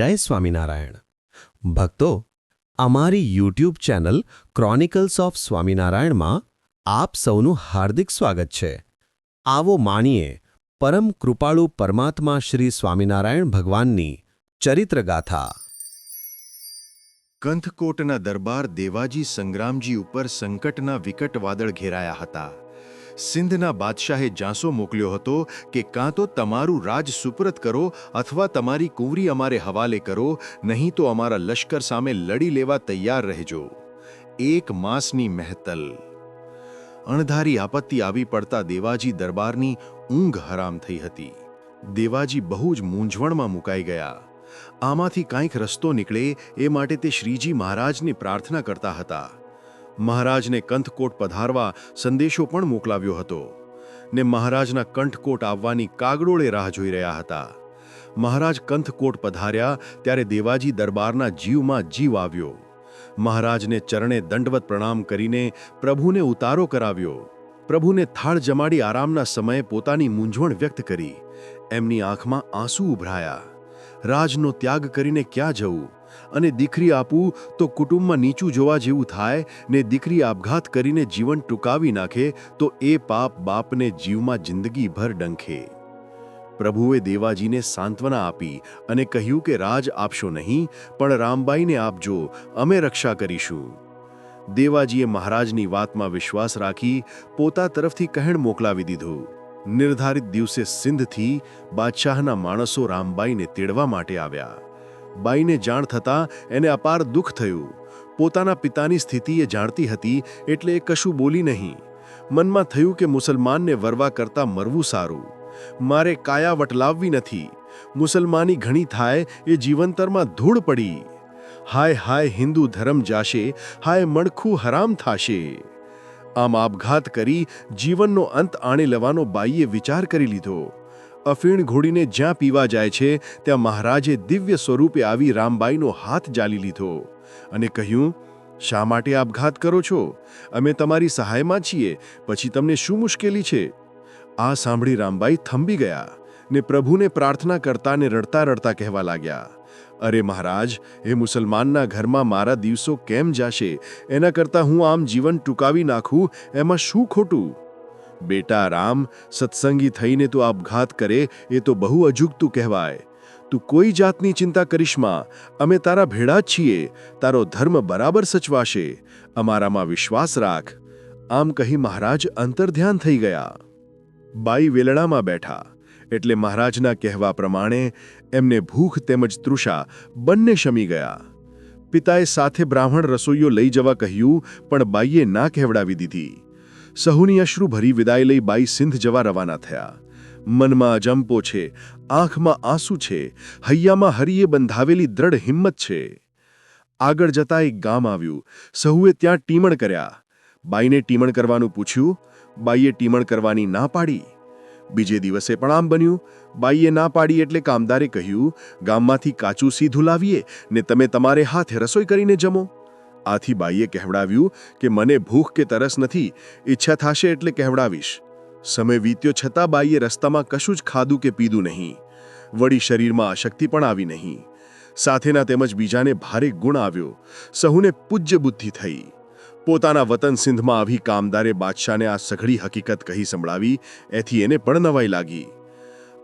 જય સ્વામિનારાયણ. ભક્તો, અમારી યુટ્યુબ ચેનલ ક્રોનિકલ્સ ઓફ સ્વામિનારાયણમાં આપ સૌનું હાર્દિક સ્વાગત છે. આવો માણીએ પરમ કૃપાળુ પરમાત્મા શ્રી સ્વામિનારાયણ ભગવાનની ચરિત્રગાથા કંથકોટના દરબાર દેવાજી સંગ્રામજી ઉપર સંકટના વિકટ વાદળ ઘેરાયા હતા. સિંધના બાદશાહે જાંસો મોકલ્યો હતો કે કાં તો તમારું રાજ સુપરત કરો અથવા તમારી કુંવરી અમારે હવાલે કરો, નહીં તો અમારા લશ્કર સામે લડી લેવા તૈયાર રહેજો. એક માસની મહેતલ. અણધારી આપત્તિ આવી પડતા દેવાજી દરબારની ઊંઘ હરામ થઈ હતી. દેવાજી બહુ જ મૂંઝવણમાં મુકાઈ ગયા. આમાંથી કાંઈક રસ્તો નીકળે એ માટે તે શ્રીજી મહારાજની પ્રાર્થના કરતા હતા. મહારાજને કંથકોટ પધારવા સંદેશો પણ મોકલાવ્યો હતો ને મહારાજના કંઠકોટ આવવાની કાગડોળે રાહ જોઈ રહ્યા હતા. મહારાજ કંથકોટ પધાર્યા ત્યારે દેવાજી દરબારના જીવમાં જીવ આવ્યો. મહારાજને ચરણે દંડવત પ્રણામ કરીને પ્રભુને ઉતારો કરાવ્યો. પ્રભુને થાળ જમાડી આરામના સમયે પોતાની મૂંઝવણ વ્યક્ત કરી. એમની આંખમાં આંસુ ઉભરાયા. રાજનો ત્યાગ કરીને ક્યાં જવું? અને દીકરી આપું તો કુટુંબમાં નીચું જોવા જેવું થાય, ને દીકરી આપઘાત કરીને જીવન ટૂંકાવી નાખે, તો એ પાપ બાપને જીવમાં જિંદગીભર ડંખે. પ્રભુએ દેવાજીને સાંત્વના આપી અને કહ્યું કે રાજ આપશો નહીં, પણ રામબાઈને આપજો, અમે રક્ષા કરીશું. દેવાજીએ મહારાજની વાતમાં વિશ્વાસ રાખી, પોતા તરફથી કહેણ મોકલાવી દીધું. નિર્ધારિત દિવસે સિંધથી બાદશાહના માણસો રામબાઈને તેડવા માટે આવ્યા. બાઈને જાણ થતાં એને અપાર દુઃખ થયું. પોતાના પિતાની સ્થિતિ એ જાણતી હતી એટલે એ કશું બોલી નહીં. મનમાં થયું કે મુસલમાનને વરવા કરતાં મરવું સારું. મારે કાયા વટલાવવી નથી. મુસલમાની ઘણી થાય એ જીવંતરમાં ધૂળ પડી. હાય હાય હિન્દુ ધર્મ જાશે, હાય મણખું હરામ થાશે. આમ આપઘાત કરી જીવનનો અંત આણે લેવાનો બાઈએ વિચાર કરી લીધો. અફીણ ઘોડીને જ્યાં પીવા જાય છે, ત્યાં મહારાજે દિવ્ય સ્વરૂપે આવી રામબાઈનો હાથ જાલી લીધો અને કહ્યું, શા માટે આપઘાત કરો છો? અમે તમારી સહાયમાં છીએ, પછી તમને શું મુશ્કેલી છે? આ સાંભળી રામબાઈ થંભી ગયા ને પ્રભુને પ્રાર્થના કરતા ને રડતા રડતા કહેવા લાગ્યા, અરે મહારાજ, એ મુસલમાનના ઘરમાં મારા દિવસો કેમ જાશે? એના કરતાં હું આમ જીવન ટૂંકાવી નાખું, એમાં શું ખોટું? બેટા રામ, સત્સંગી થઈને તું આપઘાત કરે, એ તો બહુ અજુગતું કહેવાય. તું કોઈ જાતની ચિંતા કરીશમાં અમે તારા ભેળા છીએ. તારો ધર્મ બરાબર સચવાશે. અમારામાં વિશ્વાસ રાખ. આમ કહી મહારાજ અંતર્ધ્યાન થઈ ગયા. બાઈ વેલણામાં બેઠા. એટલે મહારાજના કહેવા પ્રમાણે એમને ભૂખ તેમજ તૃષા બંને શમી ગયા. પિતાએ સાથે બ્રાહ્મણ રસોઈયો લઈ જવા કહ્યું, પણ બાઈએ ના કહેવડાવી દીધી. સહુની અશ્રુ ભરી વિદાય લઈ બાઈ સિંધ જવા રવાના થયા. મનમાં અજંપો છે, આંખમાં આંસુ છે, હૈયામાં હરિએ બંધાવેલી દ્રઢ હિંમત છે. આગળ જતા એક ગામ આવ્યું. સહુએ ત્યાં ટીમણ કર્યા. બાઈને ટીમણ કરવાનું પૂછ્યું. બાઈએ ટીમણ કરવાની ના પાડી. બીજે દિવસે પણ આમ બન્યું. બાઈએ ના પાડી એટલે કામદારે કહ્યું, ગામમાંથી કાચું સીધું લાવીએ ને તમે તમારે હાથે રસોઈ કરીને જમો. આથી બાઈએ કહેવડાવ્યું કે, મને ભૂખ કે તરસ નથી, ઈચ્છા થશે એટલે કહેવડાવીશ. સમય વીત્યો છતાં બાઈએ રસ્તામાં કશું જ ખાધું કે પીધું નહીં. વળી શરીરમાં અશક્તિ પણ આવી નહીં. સાથેના તેમજ બીજાને ભારે ગુણ આવ્યો. સહુને પૂજ્ય બુદ્ધિ થઈ. પોતાના વતન સિંધમાં આવી કામદારે બાદશાહને આ સઘળી હકીકત કહી સંભળાવી, એથી એને પણ નવાઈ લાગી.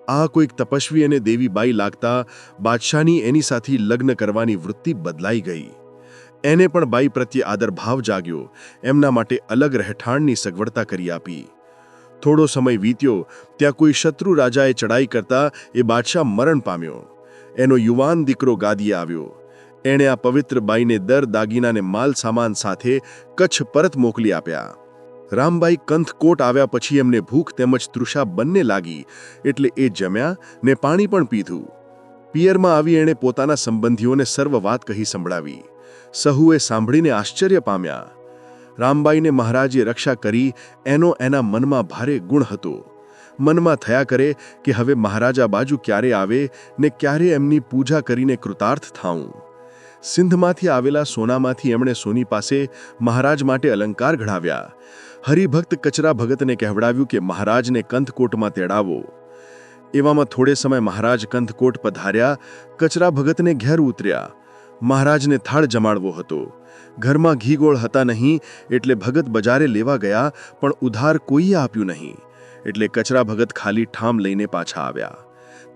આ કોઈક તપસ્વી અને દેવી બાઈ લાગતા બાદશાહની એની સાથે લગ્ન કરવાની વૃત્તિ બદલાઈ ગઈ. એને પણ બાઈ પ્રત્યે આદરભાવ જાગ્યો. એમના માટે અલગ રહેઠાણની સગવડતા કરી આપી. થોડો સમય વીત્યો, ત્યાં કોઈ શત્રુ રાજાએ ચડાઈ કરતા એ બાદશાહ મરણ પામ્યો. એનો યુવાન દીકરો ગાદીએ આવ્યો. એણે આ પવિત્ર બાઈને દર દાગીનાને માલ સામાન સાથે કચ્છ પરત મોકલી આપ્યા. રામબાઈ કંથકોટ આવ્યા પછી એમને ભૂખ તેમજ તૃષા બંને લાગી. એટલે એ જમ્યા ને પાણી પણ પીધું. પિયરમાં આવી એણે પોતાના સંબંધીઓને સર્વ વાત કહી સંભળાવી. સહુએ સાંભળીને આશ્ચર્ય પામ્યા. રામબાઈને મહારાજે રક્ષા કરી એનો એના મનમાં ભારે ગુણ હતો. મનમાં થયા કરે કે હવે મહારાજા બાજુ ક્યારે આવે ને ક્યારે એમની પૂજા કરીને કૃતાર્થ થાઉં. સિંધમાંથી આવેલા સોનામાંથી એમણે સોની પાસે મહારાજ માટે અલંકાર ઘડાવ્યા. હરિભક્ત કચરા ભગતને કહેવડાવ્યું કે મહારાજને કંથકોટમાં તેડાવો. એવામાં થોડે સમય મહારાજ કંથકોટ પધાર્યા, કચરા ભગતને ઘેર ઉતર્યા. મહારાજને થાળ જમાડવો હતો. ઘરમાં ઘી ગોળ હતા નહીં, એટલે ભગત બજારે લેવા ગયા, પણ ઉધાર કોઈએ આપ્યું નહીં. એટલે કચરા ભગત ખાલી ઠામ લઈને પાછા આવ્યા.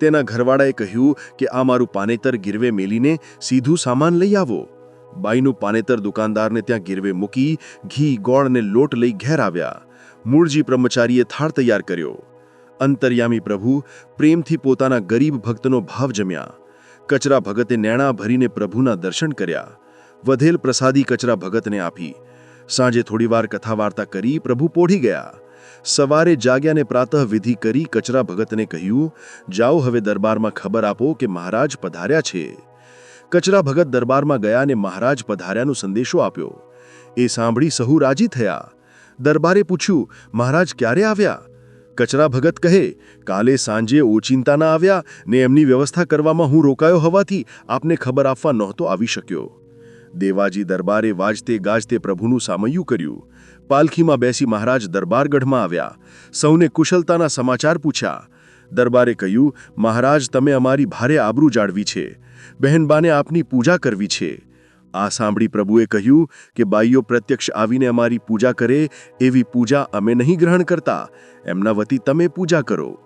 તેના ઘરવાળાએ કહ્યું કે, આ મારું પાનેતર ગીરવે મેલીને સીધું સામાન લઈ આવો. બાઈનું પાનેતર દુકાનદારને ત્યાં ગીરવે મૂકી ઘી ગોળ ને લોટ લઈ ઘેર આવ્યા. મૂળજી બ્રહ્મચારીએ થાળ તૈયાર કર્યો. અંતર્યામી પ્રભુ પ્રેમથી પોતાના ગરીબ ભક્તનો ભાવ જમ્યા. કચરા ભગતે નેણા ભરીને પ્રભુના દર્શન કર્યા. વધેલ પ્રસાદી કચરા ભગતને આપી. સાંજે થોડીવાર કથા વાર્તા કરી પ્રભુ પોઢી ગયા. સવારે જાગ્યાને પ્રાતઃ વિધિ કરી કચરા ભગતને કહ્યું, જાઓ હવે દરબારમાં ખબર આપો કે મહારાજ પધાર્યા છે. કચરા ભગત દરબારમાં ગયા અને મહારાજ પધાર્યાનો સંદેશો આપ્યો. એ સાંભળી સહુ રાજી થયા. દરબારે પૂછ્યું, મહારાજ ક્યારે આવ્યા? કચરા ભગત કહે, કાલે સાંજે ઓચિંતાના આવ્યા ને એમની વ્યવસ્થા કરવામાં હું રોકાયો હોવાથી આપને ખબર આપવા નહોતો આવી શક્યો. દેવાજી દરબારે વાજતે ગાજતે પ્રભુનું સામયું કર્યું. પાલખીમાં બેસી મહારાજ દરબારગઢમાં આવ્યા. સૌને કુશલતાના સમાચાર પૂછ્યા. દરબારે કહ્યું, મહારાજ, તમે અમારી ભારે આબરૂ જાળવી છે. બહેનબાને આપની પૂજા કરવી છે. આ સાંભળી પ્રભુએ કહ્યું કે બાઈઓ પ્રત્યક્ષ આવીને અમારી પૂજા કરે એવી પૂજા અમે નહીં ગ્રહણ કરતા. એમના વતી તમે પૂજા કરો.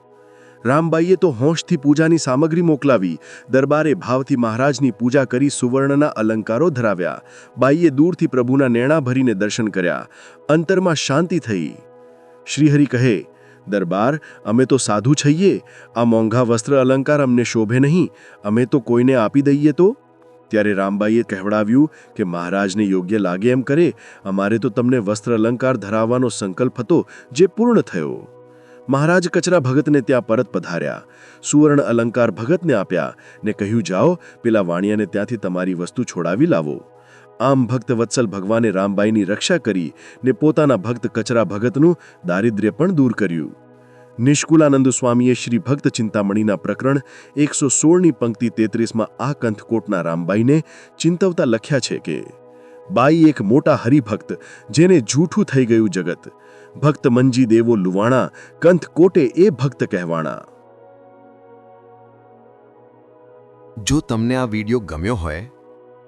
રામબાઈએ તો હોંશથી પૂજાની સામગ્રી મોકલાવી, દરબારે ભાવથી મહારાજની પૂજા કરી સુવર્ણના અલંકારો ધરાવ્યા. બાઈએ દૂરથી પ્રભુના નેણા ભરીને દર્શન કર્યા. અંતરમાં શાંતિ થઈ. શ્રીહરિ કહે, દરબાર, અમે તો સાધુ છઈએ. આ મોંઘા વસ્ત્ર અલંકાર અમને શોભે નહીં. અમે તો કોઈને આપી દઈએ તો? ત્યારે રામબાઈએ કહેવડાવ્યું કે મહારાજને યોગ્ય લાગે એમ કરે, અમારે તો તમને વસ્ત્ર અલંકાર ધરાવવાનો સંકલ્પ હતો જે પૂર્ણ થયો. મહારાજ કચરા ભગતને ત્યાં પરત પધાર્યા. સુવર્ણ અલંકાર ભગતને આપ્યા ને કહ્યું, જાઓ, પેલા વાણિયાને ત્યાંથી તમારી વસ્તુ છોડાવી લાવો. આમ ભક્ત વત્સલ ભગવાને રામબાઈની રક્ષા કરી ને પોતાના ભક્ત કચરા ભગતનું દારિદ્ર્ય પણ દૂર કર્યું. નિષ્કુલાનંદ સ્વામીએ શ્રી ભક્ત ચિંતામણીના પ્રકરણ એકસો સોળની પંક્તિ તેત્રીસમાં આ કંથકોટના રામબાઈને ચિંતવતા લખ્યા છે કે, બાઈ એક મોટા હરિભક્ત, જેને જૂઠું થઈ ગયું જગત. ભક્ત મંજી દેવો લુવાણા, કંથકોટે એ ભક્ત કહેવાણા. જો તમને આ વીડિયો ગમ્યો હોય,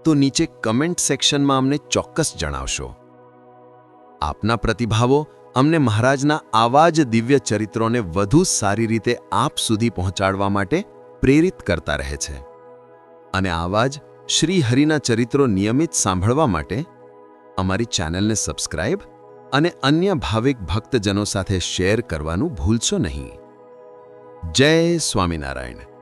તો નીચે કમેન્ટ સેક્શનમાં અમને ચોક્કસ જણાવશો. આપના પ્રતિભાવો અમને મહારાજના આવા જ દિવ્ય ચરિત્રોને વધુ સારી રીતે આપ સુધી પહોંચાડવા માટે પ્રેરિત કરતા રહે છે. અને આવા જ શ્રી હરિના ચરિત્રો નિયમિત સાંભળવા માટે અમારી ચેનલને સબસ્ક્રાઇબ અને અન્ય ભાવિક ભક્તજનો સાથે શેર કરવાનું ભૂલશો નહીં. જય સ્વામિનારાયણ.